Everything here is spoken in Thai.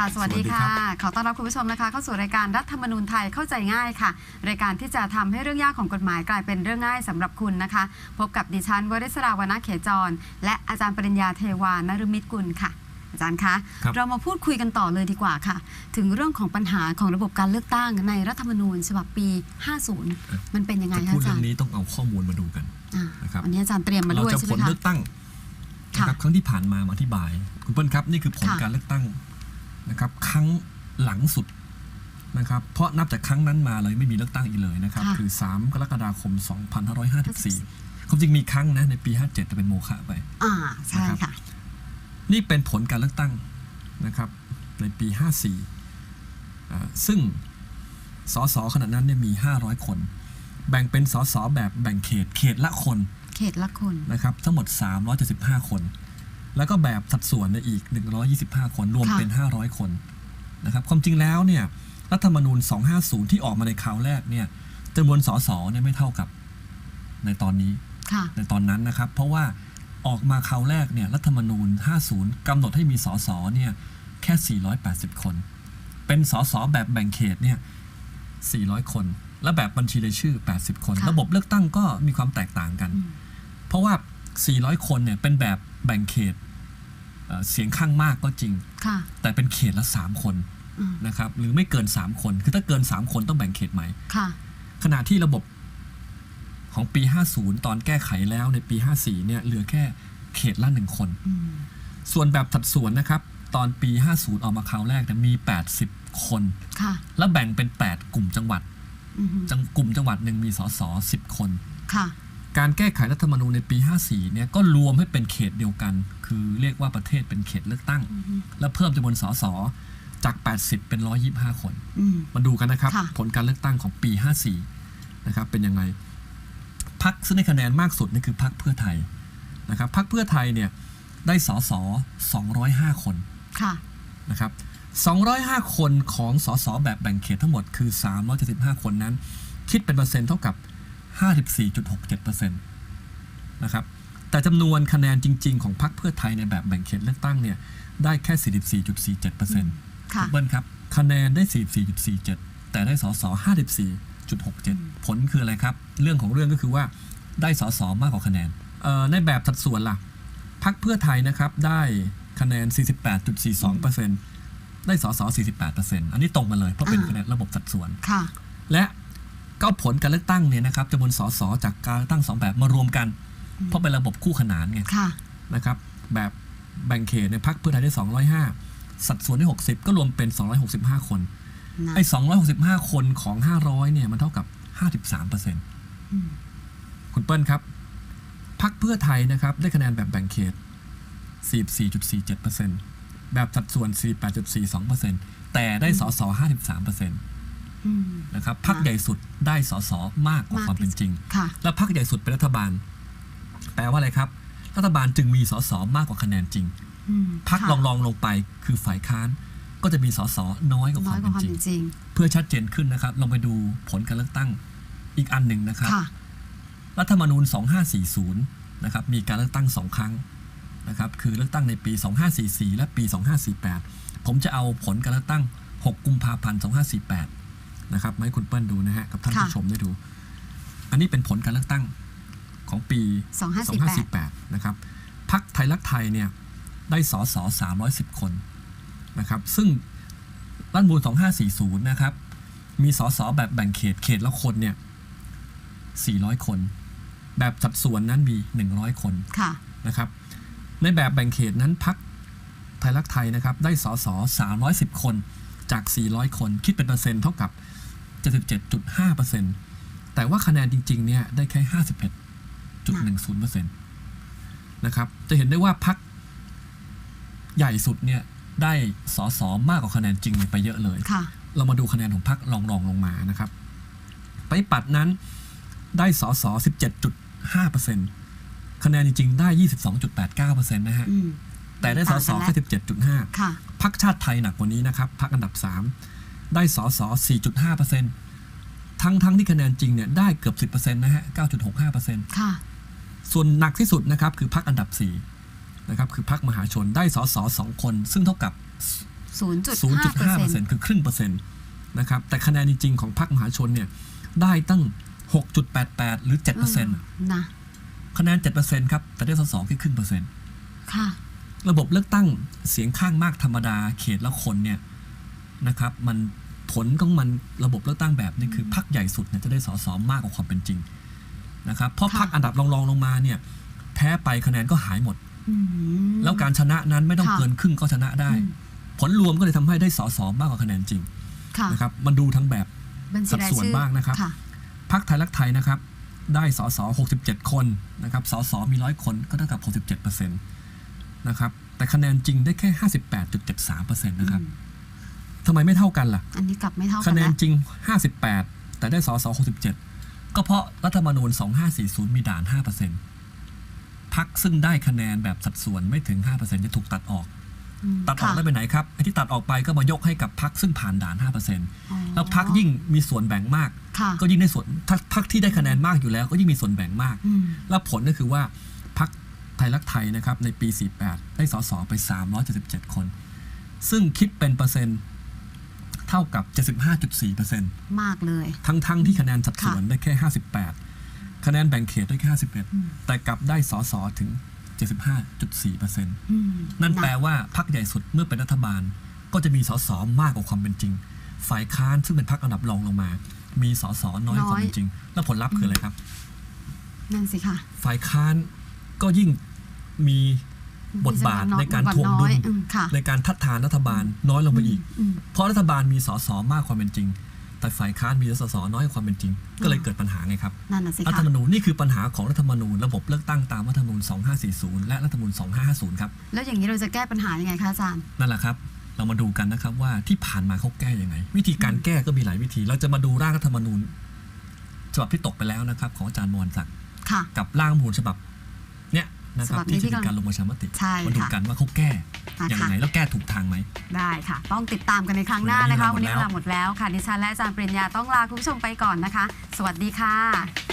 ค่ะ สวัสดีสวัสดีค่ะครับขอต้อนรับคุณผู้ชมนะคะ เข้าสู่รายการรัฐธรรมนูญไทยเข้าใจง่ายค่ะ รายการที่จะทำให้เรื่องยากของกฎหมายกลายเป็นเรื่องง่ายสำหรับคุณนะคะ พบกับดิฉันวริศราวณเขจร และอาจารย์ปริญญาเทวานรมิตกุลค่ะ อาจารย์คะครับเรามาพูดคุยกันต่อเลยดีกว่าค่ะ ถึงเรื่องของปัญหาของระบบการเลือกตั้งในรัฐธรรมนูญฉบับปี 50 มันเป็นยังไงจะคะพูดอาเรื่จาอรงย์นี้ต้องเอาข้อมูลมาดูกันอ่านะครับวันนี้อาจารย์เตรียมมาเราด้วยจะใช่ผไหมลคะเลือกตั้งค่ะนะครับครั้งที่ผ่านมามาอธิบาย คุณเปิ้ลครับ นี่คือผลค่ะการเลือกตั้ง นะครับครั้งหลังสุดนะครับเพราะนับจากครั้งนั้นมาเลยไม่มีเลือกตั้งอีกเลยนะครับค่ะ คือ 3 กรกฎาคม 2554ความจริงมีครั้งนะในปี 57 แต่เป็นโมฆะไป อ่าใช่นะครับค่ะ นี่เป็นผลการเลือกตั้งนะครับในปี 54อ่าซึ่งสสขณะนั้นเนี่ยมี 500 คน แบ่งเป็นสสแบบแบ่งเขตเขตละคนเขตละคนนะครับทั้งหมด 375 คน แล้วก็แบบสัดส่วนในยอีก 125 คนรวมค่ะเป็น 500 คนนะครับความจริงแล้วเนี่ยรัฐธรรมนูญ 250 ที่ออกมาในคราวแรกเนี่ยจำนวนสสเนี่ยไม่เท่ากับในตอนนี้ค่ะในตอนนั้นนะครับ เพราะว่าออกมาคราวแรกเนี่ยรัฐธรรมนูญ 50กำหนดให้มีสสเนี่ยแค่ 480 คน เป็นสสแบบแบ่งเขตเนี่ย 400 คน และแบบบัญชีรายชื่อ 80 คนค่ะระบบเลือกตั้งก็มีความแตกต่างกันอืมเพราะว่า 400 คนเนี่ยเป็นแบบแบ่งเขตเอ่อเสียงข้างมากก็จริงค่ะแต่เป็นเขตละ 3 คนอืมนะครับหรือไม่เกิน 3 คน คือถ้าเกิน 3 คนต้องแบ่งเขตใหม่ค่ะขณะที่ระบบของปี 50 ตอนแก้ไขแล้วในปี 54 เนี่ยเหลือแค่เขตละ1คนอืมส่วนแบบสัดส่วนนะครับ ตอนปี 50 ออกมาคราวแรกเนี่ยมี 80 คนค่ะแล้วแบ่งเป็น 8 กลุ่มจังหวัดอืมจังกลุ่มจังหวัดหนึ่งมีสส10 คนค่ะ การแก้ไขรัฐธรรมนูญในปี 54 เนี่ยก็รวมให้เป็นเขตเดียวกัน คือเรียกว่าประเทศเป็นเขตเลือกตั้งอืมและเพิ่มจำนวนสสจาก 80 เป็น 125 คนอืมมาดูกันนะครับค่ะผลการเลือกตั้งของปี 54 นะครับ เป็นยังไงพักซึ่งได้คะแนนมากสุดนี่คือพักเพื่อไทยนะครับพักเพื่อไทยเนี่ยได้สส205 คนค่ะนะครับ205 คนของสสแบบแบ่งเขตทั้งหมดคือ 375 คนนั้น คิดเป็นเปอร์เซ็นต์เท่ากับ 54.67%นะครับแต่จำนวนคะแนนจริง ๆ ของพรรคเพื่อไทยในแบบแบ่งเขตเลือกตั้งเนี่ยได้แค่ 44.47%ค่ะเบิ้ลครับ คะแนนได้ 44.47 แต่ได้สส54.67 ผลคืออะไรครับ เรื่องของเรื่องก็คือว่าได้สสมากกว่าคะแนนเอ่อในแบบสัดส่วนล่ะพักเพื่อไทยนะครับได้คะแนน 48.42%ได้สส48%อันนี้ตรงกันเลยเพราะเป็นอ่าคะแนนระบบสัดส่วนค่ะและ ก็ผลการเลือกตั้งเนี่ยนะครับจำนวนสสจากการเลือกตั้งสองแบบมารวมกันอืมเพราะเป็นระบบคู่ขนานไงค่ะ นะครับ แบบแบ่งเขตในยพักเพื่อไทยได้ 205 สัดส่วนได้ 60 ก็รวมเป็น 265 คน นะไอ้265 คนของ 500เนี่ยมันเท่ากับ 53เปอร์เซ็นต์อืมคุณเปิ้ลครับพักเพื่อไทยนะครับ ได้คะแนนแบบแบ่งเขต 44.47เปอร์เซ็นต์แบบสัดส่วน 48.42เปอร์เซ็นต์แต่ได้สส53เปอร์เซ็นต์อืม นะครับพักใหญ่สุดได้สสมากกว่าความเป็นจริงค่ะและพักใหญ่สุดเป็นรัฐบาล แปลว่าอะไรครับ รัฐบาลจึงมีสสมากกว่าคะแนนจริงอืมพักค่ะรองรองๆลงไปคือฝ่ายค้านก็จะมีสสน้อยกว่าคน้อวายมกว่าเป็นความจริงเป็นจริง เพื่อชัดเจนขึ้นนะครับ ลองไปดูผลการเลือกตั้งอีกอันหนึ่งนะครับค่ะรัฐธรรมนูญ 2540 นะครับ มีการเลือกตั้งสองครั้งนะครับ คือเลือกตั้งในปี 2544 และปี 2548 ผมจะเอาผลการเลือกตั้ง 6 กุมภาพันธ์ 2548 นะครับมาให้คุณเปิ้ลดูนะฮะกับท่านค่ะผู้ชมได้ดู อันนี้เป็นผลการเลือกตั้งของปี 2548 2548นะครับพักไทยรักไทยเนี่ยได้สส310 คนนะครับซึ่งรัฐธรรมนูล 2540 นะครับ มีสสแบบแบ่งเขตเขตละคนเนี่ย 400 คน แบบสัดส่วนนั้นมี 100 คนค่ะนะครับ ในแบบแบ่งเขตนั้นพักไทยรักไทยนะครับ ได้สส310 คนจาก 400 คน คิดเป็นเปอร์เซ็นต์เท่ากับ 77.5%แต่ว่าคะแนนจริง ๆ เนี่ยได้แค่51.10%นะครับ จะเห็นได้ว่าพักใหญ่สุดเนี่ยได้สสมากกว่าคะแนนจริงไปเยอะเลยค่ะเรามาดูคะแนนของพรรครองรองลงมานะครับ ไปฏิปัดนั้นได้สส17.5%คะแนนจริง ๆ ได้ 22.89%นะฮะอืมแต่ได้สสต่างกันแค่แล้ว17.5ค่ะพรรคชาติไทยหนักกว่านี้นะครับพรรคอันดับ 3 ได้สส4.5%ทั้งทั้งที่คะแนนจริงเนี่ยได้เกือบ 10%นะฮะ 9.65%ค่ะ ส่วนหนักที่สุดนะครับคือพรรคอันดับ 4 นะครับ คือพรรคมหาชนได้สส2คน ซึ่งเท่ากับ0.5% 0.5%คือครึ่งเปอร์เซ็นต์นะครับ แต่คะแนนจริงๆของพรรคมหาชนเนี่ยได้ตั้ง 6.88 หรือ 7%นะคะแนน 7%ครับ แต่ได้สสแค่ครึ่งเปอร์เซ็นต์ค่ะ ระบบเลือกตั้งเสียงข้างมากธรรมดาเขตละคนเนี่ย นะครับมันผลของมันระบบเลือกตั้งแบบนี้คือพรรคใหญ่สุดเนี่ยจะได้สสมากกว่าความเป็นจริงนะครับเพราะค่ะพรรคอันดับรองๆลงมาเนี่ยแพ้ไปคะแนนก็หายหมดอืมแล้วการชนะนั้นไม่ต้องค่ะเกินครึ่งก็ชนะได้อืมผลรวมก็เลยทำให้ได้สสมากกว่าคะแนนจริงค่ะนะครับมันดูทั้งแบบบัญชีรายสัดส่วนชื่อบ้างนะครับค่ะพรรคไทยรักไทยนะครับได้สส67 คนนะครับสสมีร้อยคนก็เท่ากับ 67%นะครับแต่คะแนนจริงได้แค่ 58.73%นะครับอืมทำไมไม่เท่ากันล่ะ อันนี้กลับไม่เท่ากัคะนแนนแล้วจริง 58 แต่ได้สส67 ก็เพราะรัฐธรรมนูญ 2540 มีด่าน 5%พักซึ่งได้คะแนนแบบสัดส่วนไม่ถึง 5%จะถูกตัดออก อืมตัดออกค่ะได้ไปไหนครับไอ้ที่ตัดออกไปก็มายกให้กับพักซึ่งผ่านด่าน 5%อ๋อแล้วพักยิ่งมีส่วนแบ่งมาก ค่ะก็ยิ่งได้ส่วนถ้าพักที่ได้คะแนนมากอยู่แล้ว ก็ยิ่งมีส่วนแบ่งมาก อืมแล้วผลก็คือว่าพักไทยรักไทยนะครับในปี 48 ได้สสไป 377 คน ซึ่งคิดเป็นเปอร์เซ็นต์ เท่ากับ 75.4%มากเลย ทั้งทั้งที่คะแนนสัดส่วนค่ะได้แค่ 58 คะแนนแบ่งเขตได้แค่ 51 แต่กลับได้สสถึง 75.4%อืมนั่นแปละว่าพรรคใหญ่สุดเมื่อเป็นรัฐบาล ก็จะมีสสมากกว่าความเป็นจริง ฝ่ายค้านซึ่งเป็นพรรคอันดับรองลงมา มีสสน้อยกว่าความเป็นจริง แล้วผลลัพธ์คืออะไรครับ นั่นสิค่ะ ฝ่ายค้านก็ยิ่งมี บทบาทในการทวงดุลอืมค่ะในการทัดทานรัฐบาลน้อยลงไปอีกอืมเพราะรัฐบาลมีสสมากความเป็นจริง แต่ฝ่ายค้านมีสสน้อยกว่าความเป็นจริง ก็เลยเกิดปัญหาไงครับนั่นน่ะสิรัฐค่ะธรรมนูญนี่คือปัญหาของรัฐธรรมนูญระบบเลือกตั้งตามรัฐธรรมนูญ 2540 และรัฐธรรมนูญ 2550 ครับแล้วอย่างนี้เราจะแก้ปัญหายังไงคะอาจารย์นั่นแหละครับเรามาดูกันนะครับว่าที่ผ่านมาเขาแก้ยังไง วิธีการแก้ก็มีหลายวิธี เราจะมาดูร่างรัฐธรรมนูญฉบับที่ตกไปแล้วนะครับ ของอาจารย์มวลศักดิ์ค่ะกับร่างรัฐธรรมนูญฉบับเนี้ยนะครับฉบับนี้ที่จะที่เป็นการลงประชามติใช่มาดูค่ะกันว่าเขาแก้นะคะอย่างไรแล้วแก้ถูกทางไหม ได้ค่ะ ต้องติดตามกันในครั้งหน้านะคะ วัวันนนี้นี้เวเวลาลาหหมมดดแล้แล้วว ค่ะดิฉันและอาจารย์ปริญญาต้องลาคุณผู้ชมไปก่อนนะคะ สวัสดีค่ะ